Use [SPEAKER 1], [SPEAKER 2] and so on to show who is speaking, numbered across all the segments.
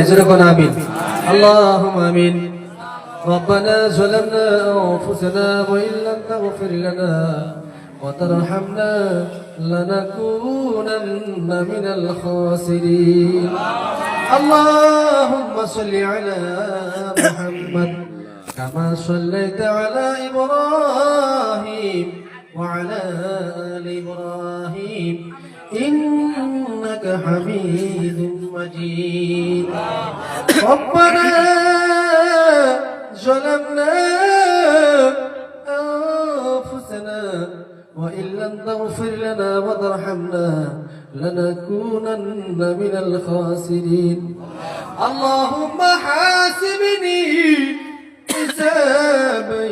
[SPEAKER 1] أجركم آمين اللهم آمين ربنا ظلمنا أنفسنا وإن لم تغفر لنا وترحمنا لنكونن من الخاسرين اللهم صل على محمد كما صليت على إبراهيم وعلى إنك حميد مجيد. ربنا ظلمنا أنفسنا وإن لم تغفر لنا وترحمنا لنكونن من الخاسرين. اللهم حاسبني حسابا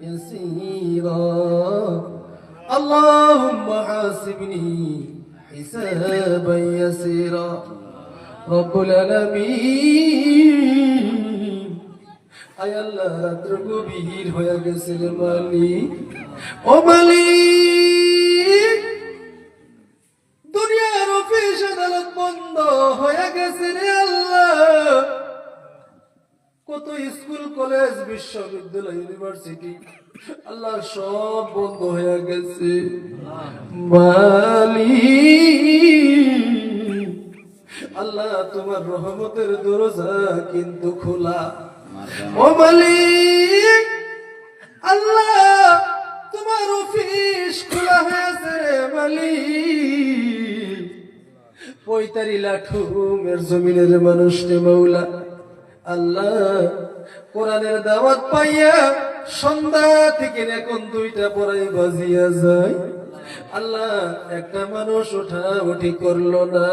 [SPEAKER 1] يسيرا. اللهم حاسبني حسابا يسيرا رب العالمين আয় আল্লাহ রাত্র গভীর হয়ে গেছে রে মালিক ও মালিক কত স্কুল, কলেজ, বিশ্ববিদ্যালয়, ইউনিভার্সিটি আল্লাহ সব বন্ধ হয়ে গেছে। আল্লাহ তোমার রহমতের দরজা কিন্তু খোলা। ও মালিক, আল্লাহ তোমার অফিস খোলা হয়েছে রে মালিক। পঁয়তারি লাঠু মের জমিনের মানুষ রে মৌলা আল্লাহ কোরআনের দাওয়াত পাইয়া সন্ধ্যা থেকে এখন দুইটা পড়াই বাজিয়া যায়। আল্লাহ, একটা মানুষ ওঠা উঠি করল না।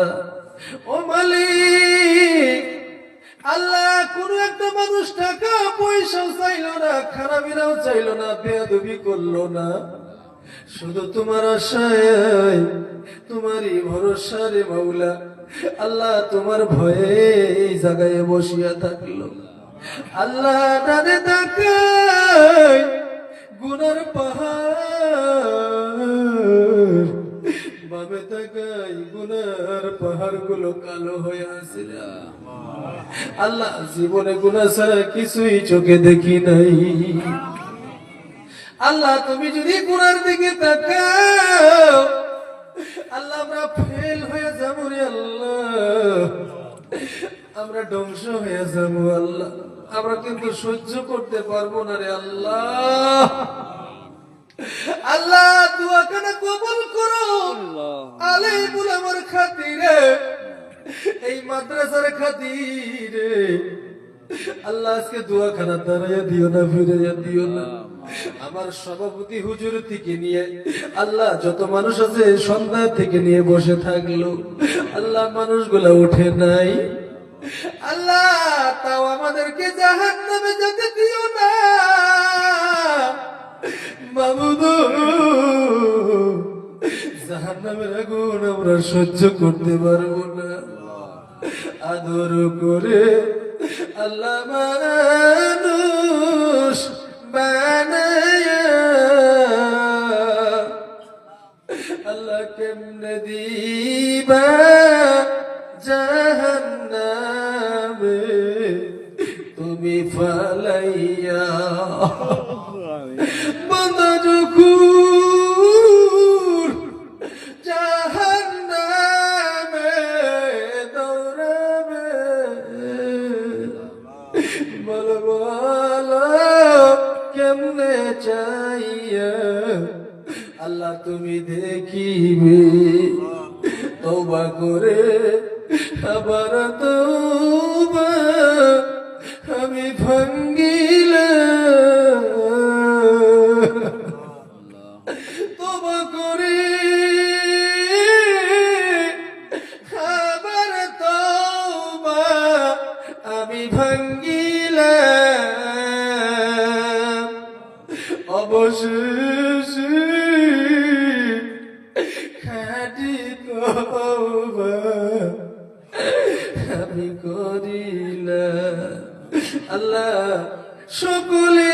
[SPEAKER 1] ও মালিক, আল্লাহ, কোন একটা মানুষ টাকা পয়সাও চাইলো না, খারাপিরাও চাইলো না, বেয়াদবি করল না। শুধু তোমার আশায়, তোমারই ভরসা রে মাওলা। আল্লাহ তোমার ভয়ে এই জায়গায় বসিয়া থাকল। আল্লাহ ডানে তাকাই গুনার পাহাড়। বামে তাকাই গুনার পাহাড়গুলো কালো হয়ে আসে আল্লাহ জীবনে গুনা ছাড়া কিছুই চোখে দেখি নাই। আল্লাহ তুমি যদি গুনার দিকে তাকাও আল্লাহ আমরা ফেল হয়ে যাব রে আল্লাহ। আমরা ধ্বংস হয়ে যাব আল্লাহ। আমরা কিন্তু সহ্য করতে পারব না রে আল্লাহ। আল্লাহ দোয়া কেন কবুল করো। আলিমুল আমার খাতিরে এই মাদ্রাসার খাতিরে। আল্লাহ আজকে দোয়া খানা দাঁড়াইয়া দিও না ফিরাইয়া দিও না। আমার সভাপতি হুজুর থেকে নিয়ে আল্লাহ যত মানুষ আছে সন্ধ্যা থেকে নিয়ে বসে থাকল। আল্লাহ মানুষগুলা উঠে নাই। আল্লাহ তাও আমাদেরকে জাহান নামে যেতে দিও না। মামুদু জাহান নামের আগুন আমরা সহ্য করতে পারব না। আদর করে আল্লাহ মানুষ বানায়া আল্লাহ কেমনে দিবা জাহান্নামে তুমি ফালাইয়া বন্ধুকুর করে আবার আমি ভাঙ্গিলাম। তবা করে আমি অবশেষে সকলেরই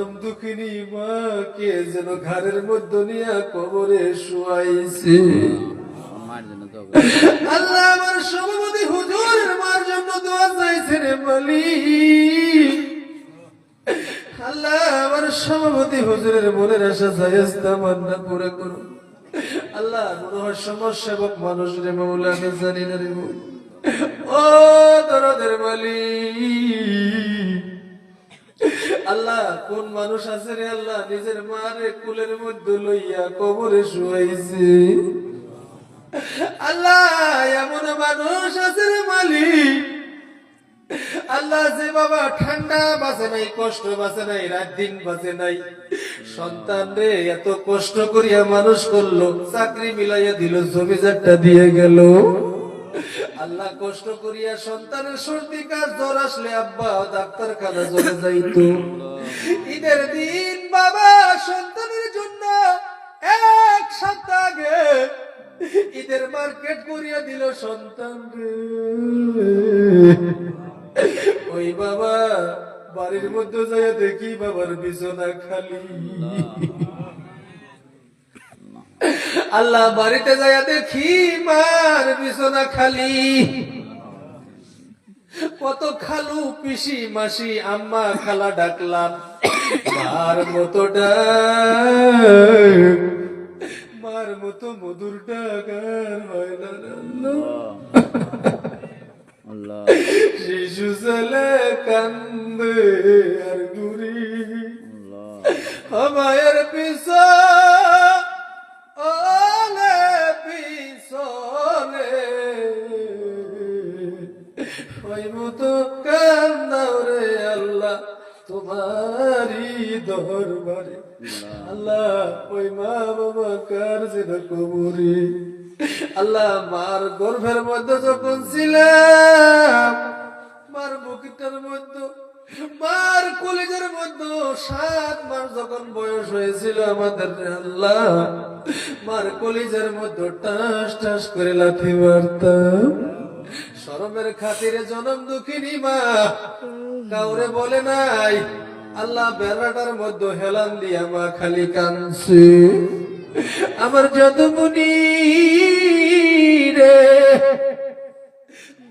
[SPEAKER 1] জনম দুঃখিনী মাকে যেন ঘরের মধ্যে নিয়ে কবরে শুয়াইছে? আল্লাহ আমার সভাপতি হুজুরের মার জন্য দোয়া চাইছে রে বলি আল্লাহ আমার সভাপতি হুজুরের মনের আশা জায়েজ তামান্না পুরো করুন। আল্লাহ, মনে হয় সমাজ সেবক মানুষ রে মৌলা আমি জানি না রে। ও দরদের মালিক আল্লাহ, কোন মানুষ আছে রে আল্লাহ? নিজের মারে কুলের মধ্যে লইয়া কবরে শুয়াইছে। আল্লাহ, এমন মানুষ আছে রে মালিক। আল্লাহ, যে বাবা ঠান্ডা বাসে নাই, কষ্ট বাসে নাই, রাত দিন বাসে নাই। সন্তান রে, এত কষ্ট করিয়া মানুষ করল, চাকরি মিলাইয়া দিল জমি দিয়ে গেল। আল্লাহ কষ্ট করিয়া সন্তানের সর্দি কাজ জ্বর আসলে আব্বা ডাক্তার খানা চলে যাইতো। ঈদের দিন বাবা সন্তানের জন্য এক সপ্তাহ আগে ঈদের মার্কেট করিয়া দিল সন্তান ওই বাবা বাড়ির মধ্যে যাইয়া দেখি বাবার বিছানা খালি। আল্লাহ বাড়িতে যাইয়া দেখি মার বিছানা খালি। কত খালু পিসি মাসি আম্মা খালা ডাকলাম মার মতো ডাক মার মতো মধুর ডাক আর হয় না শিশু ছেলে কান্দে আর ঘুরি। আমায়ের পিছন আল্লাহ, ওই মা বাবা কার যেন কবরি? আল্লাহ, মার গর্ভের মধ্যে যখন ছিলাম, মার বুকটার মধ্যে, মার কলেজের মধ্যে সাত মাস যখন বয়স হয়েছিল আমাদের আল্লাহ, মার কলেজের মধ্যে টাস টাস করে লাথি মারতাম। শরমের খাতিরে জনম দুঃখিনী মা, কাউরে বলে নাই আল্লাহ বেড়াটার মধ্যে হেলান দিয়ে মা খালি কানছে আমার যত মুনি রে।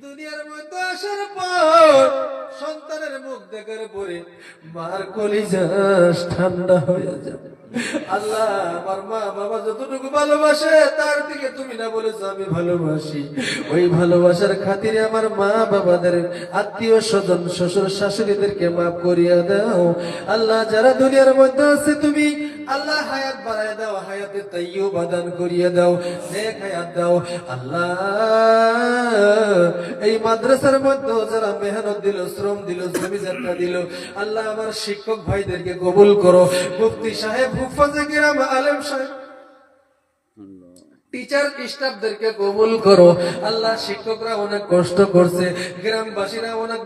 [SPEAKER 1] দুনিয়ার মধ্যে আসার পর সন্তানের মুখ দেখার পরে মার কলিজাস ঠান্ডা হয়ে যাবে। আল্লাহ, আমার মা, বাবা যতটুকু ভালোবাসে, তার দিকে তুমি না আমি ভালোবাসি। ওই ভালোবাসার খাতিরে আমার মা, বাবাদের আত্মীয় স্বজন, শ্বশুর শাশুড়িদেরকে মাফ করিয়া দাও। আল্লাহ, যারা দুনিয়ার মধ্যে আছে, তুমি আল্লাহ হায়াত দাও, হায়াতে তাইও বাদান করিয়া দাও হায়াত দাও। আল্লাহ, এই মাদ্রাসার মধ্যে যারা মেহনত দিল, শ্রম দিল, জমি যাত্রা দিল, আল্লাহ আমার শিক্ষক ভাইদেরকে কবুল করো। মুফতি সাহেব আলেম সাহেব। টিচার স্টাফদেরকে কবুল করো। আল্লাহ শিক্ষকরা অনেক কষ্ট করছে, গ্রামবাসীরা অনেক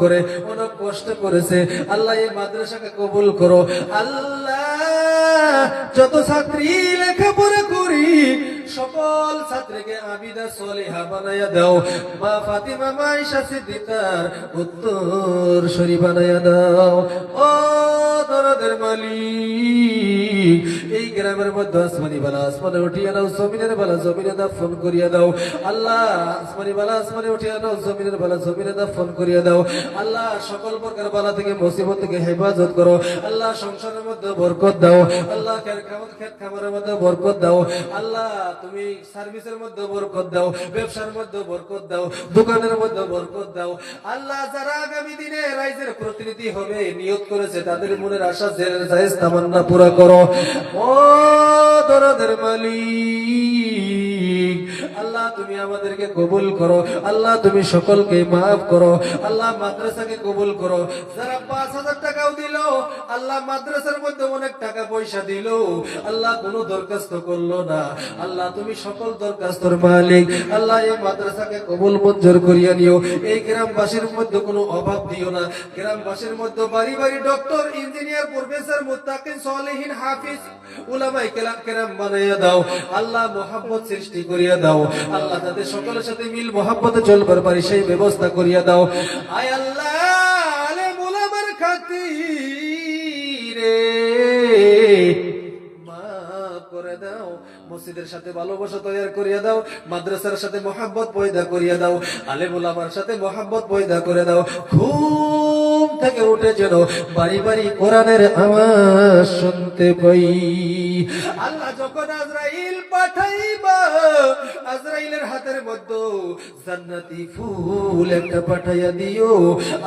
[SPEAKER 1] করে, অনেক কষ্ট করেছে। আল্লাহ এই মাদ্রাসাকে কবুল করো। আল্লাহ, যত ছাত্রী করি, সকল ছাত্রীকে আবিদা সলিহা বানাইয়া দাও। মা ফাতিমা মাইশা সিদ্দিকার উত্তর শরী বানাইয়া দাও। ও দরদের মালিক। এই গ্রামের মধ্যে আসমানি বালা আসমানে উঠিয়া দাও জমিনের বালা জমিনে দা ফোন করিয়া দাও আল্লাহ, আসমানি বালা আসমানে উঠিয়া দাও জমিনের বালা জমিনে দা ফোন করিয়া দাও আল্লাহ, সকল প্রকার বালা থেকে মুসিবত থেকে হেফাজত করো। আল্লাহ, সংসারের মধ্যে বরকত দাও। আল্লাহ খেত খামারের মধ্যে বরকত দাও। আল্লাহ, তুমি সার্ভিসের মধ্যে বরকত দাও, ব্যবসার মধ্যে বরকত দাও, দোকানের মধ্যে বরকত দাও। আল্লাহ, যারা আগামী দিনে রাইজের প্রতিনিধি হবে, নিয়োগ করেছে, তাদের মনের আশা জেনের জায়েজ তামান্না পুরা করো। ও দরদের মালিক। আল্লাহ তুমি আমাদেরকে কবুল করো। আল্লাহ তুমি সকলকে মাফ করো। আল্লাহ মাদ্রাসাকে কবুল করো। যারা পাঁচ হাজার টাকাও দিল, আল্লাহ মাদ্রাসার মধ্যে অনেক টাকা পয়সা দিল। আল্লাহ কোনো দরখাস্ত করল না। আল্লাহ তুমি সকল দরখাস্তর মালিক। আল্লাহ এই মাদ্রাসাকে কবুল মঞ্জুর করিয়া নিও। এই গ্রামবাসীর মধ্যে কোনো অভাব দিও না। গ্রামবাসীর মধ্যে বাড়ি বাড়ি ডক্টর, ইঞ্জিনিয়ার, প্রফেসর, মুত্তাকিন, সলিহিন, হাফিজ, উলামায়ে কেরাম কেরাম বানাইয়া দাও। আল্লাহ মোহাম্মদ সৃষ্টি করিয়া দাও। আল্লাহ সকলের সাথে মিল মোহাম্মতে চলবার পারি, সেই ব্যবস্থা করিয়া দাও। আয় আল্লাহ করে দাও, মসজিদের সাথে ভালোবাসা তৈরি করিয়া দাও, মাদ্রাসার সাথে মোহাম্মত পয়দা করিয়া দাও আলেম উলামার সাথে মোহাম্মত পয়দা করে দাও। ঘুম থেকে উঠে যেন বাড়ি বাড়ি কোরআনের আওয়াজ শুনতে পাই। আল্লাহ যখন আজরাইল পাঠাইবা, আজরাইলের হাতের মধ্যে জান্নাতি ফুল একটা পাঠাইয়া দিও।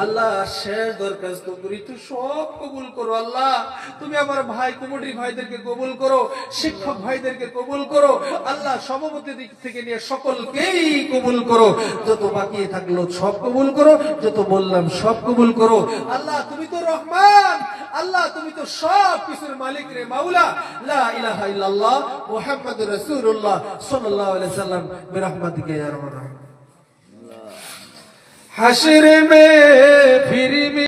[SPEAKER 1] আল্লাহ শেষ দরখাস্ত করি, তুই সব কবুল করো আল্লাহ। তুমি আমার ভাই কুমুটি ভাইদেরকে কবুল করো, শিক্ষক ভাইদেরকে কবুল করো। আল্লাহ সভাপতি দিক থেকে নিয়ে সকলকেই কবুল করো। যত বাকি থাকল সব কবুল করো, যত বললাম সব কবুল করো। আল্লাহ, তুমি তো রহমান। আল্লাহ, তুমি তো সব কিছুর মালিক রে মাওলা। লা ইলাহা ইল্লাল্লাহ, মুহাম্মাদুর রাসূলুল্লাহ সাল্লাল্লাহু আলাইহি সাল্লাম। বিরহমাতিকা ইয়া রাহমান হাশরে মে ফির